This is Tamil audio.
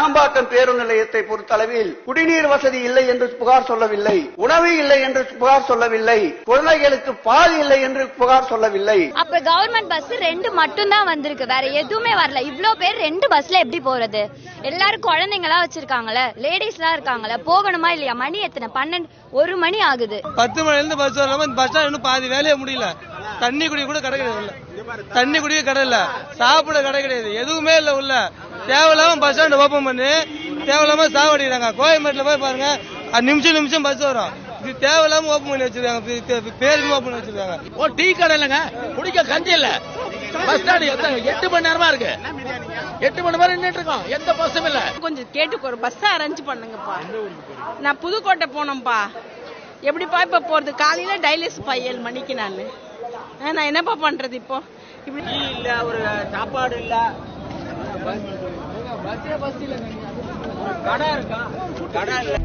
கிளாம்பாக்கம் பேருந்து நிலையத்தை பொறுத்தளவில் குடிநீர் வசதி இல்லை என்று புகார் சொல்லவில்லை. உணவு இல்லை என்று புகார் சொல்லவில்லை. குழந்தைகளுக்கு பால் இல்லை என்று புகார் சொல்லவில்லை. அப்ப கவர்மெண்ட் பஸ் ரெண்டு மட்டும் தான் வந்திருக்கு. வேற எதுவுமே வரல. இவ்ளோ பேர் ரெண்டு பஸ்ல எப்படி போறது? எல்லாரும் குழந்தைங்களா வச்சிருக்காங்கல்ல? லேடிஸ் எல்லாம் இருக்காங்கல்ல? போகணுமா இல்லையா? மணி எத்தனை? பன்னெண்டு ஒரு மணி ஆகுது. பத்து மணில இருந்து பஸ் வராம இந்த பஸ் ஸ்டாண்ட் இன்னும் பாதி வேலையே முடியல. தண்ணி குடி கூட கடை கிடையாது. தண்ணி குடிக்க கடை இல்ல. சாப்பிட கடை கிடையாது. எதுவுமே இல்ல உள்ள. தேவையில்லாம பஸ் ஸ்டாண்ட் ஓபன் பண்ணி. தேவையில்லாம சாவடிக்கிறாங்க. கோயம்பேட்டில் போய் பாருங்க. அது நிமிஷம் நிமிஷம் பஸ் வரும். இது தேவையில்லாம ஓபன் பண்ணி வச்சிருக்காங்க. பேருக்கு ஓபன் வச்சிருக்காங்க. ஓ டீ கடை இல்லைங்க. குடிக்க கஞ்சி இல்ல. பஸ் ஸ்டாண்ட் எட்டு மணி நேரமா இருக்கு. எட்டு மணி நேரம் நின்றுட்டு இருக்கோம். எந்த பஸ்ஸும் இல்ல. கொஞ்சம் கேட்டுக்கு ஒரு பஸ் அரேஞ்ச் பண்ணுங்கப்பா. நான் புதுக்கோட்டை போனோம்ப்பா எப்படிப்பா இப்ப போறது? காலையில டைலிஸ் பா ஏழு மணிக்கு நான். நான் என்னப்பா பண்றது இப்போ? இப்படி இல்ல ஒரு சாப்பாடு இல்ல. கடை இருக்கா? கடை இல்லை